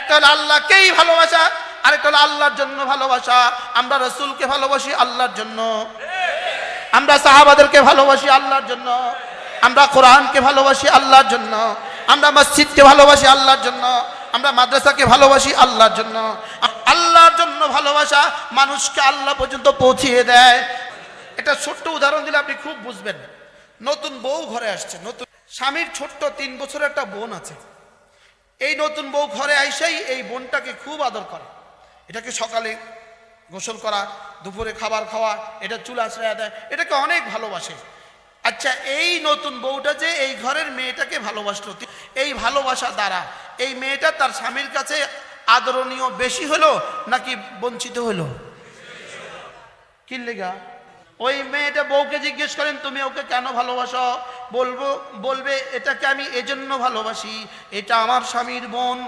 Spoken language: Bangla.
একটা হলো আল্লাহকেই ভালোবাসা, আরেকটা হলো আল্লাহর জন্য ভালোবাসা। আমরা রসুলকে ভালোবাসি আল্লাহর জন্য। আমরা সাহাবাদেরকে ভালোবাসি আল্লাহর জন্য। আমরা কোরআনকে ভালোবাসি আল্লাহর জন্য। আমরা মসজিদকে ভালোবাসি আল্লাহর জন্য। আমরা মাদ্রাসাকে ভালোবাসি আল্লাহর জন্য। আল্লাহর জন্য ভালোবাসা মানুষকে আল্লাহ পর্যন্ত পৌঁছিয়ে দেয়। এটা ছোট্ট উদাহরণ দিলে আপনি খুব বুঝবেন। নতুন বউ ঘরে আসছে, নতুন স্বামীর ছোট্ট তিন বছরের একটা বোন আছে। এই নতুন বউ ঘরে আইসাই এই বোনটাকে খুব আদর করে। এটাকে সকালে গোসল করা, দুপুরে খাবার খাওয়া, এটা চুল আশ্রয় দেয়, এটাকে অনেক ভালোবাসে। আচ্ছা এই নতুন বউটা যে এই ঘরের মেয়েটাকে ভালোবাসলো এই ভালোবাসা দ্বারা এই মেয়েটা তার স্বামীর কাছে আদরণীয় বেশি হলো নাকি বঞ্চিত হলো? কি লেগা ওই মেয়েটা বউকে জিজ্ঞেস করেন, তুমি ওকে কেন ভালোবাসো? বলব বলবে এটাকে আমি এজন্য ভালোবাসি। এটা আমার স্বামীর বোন।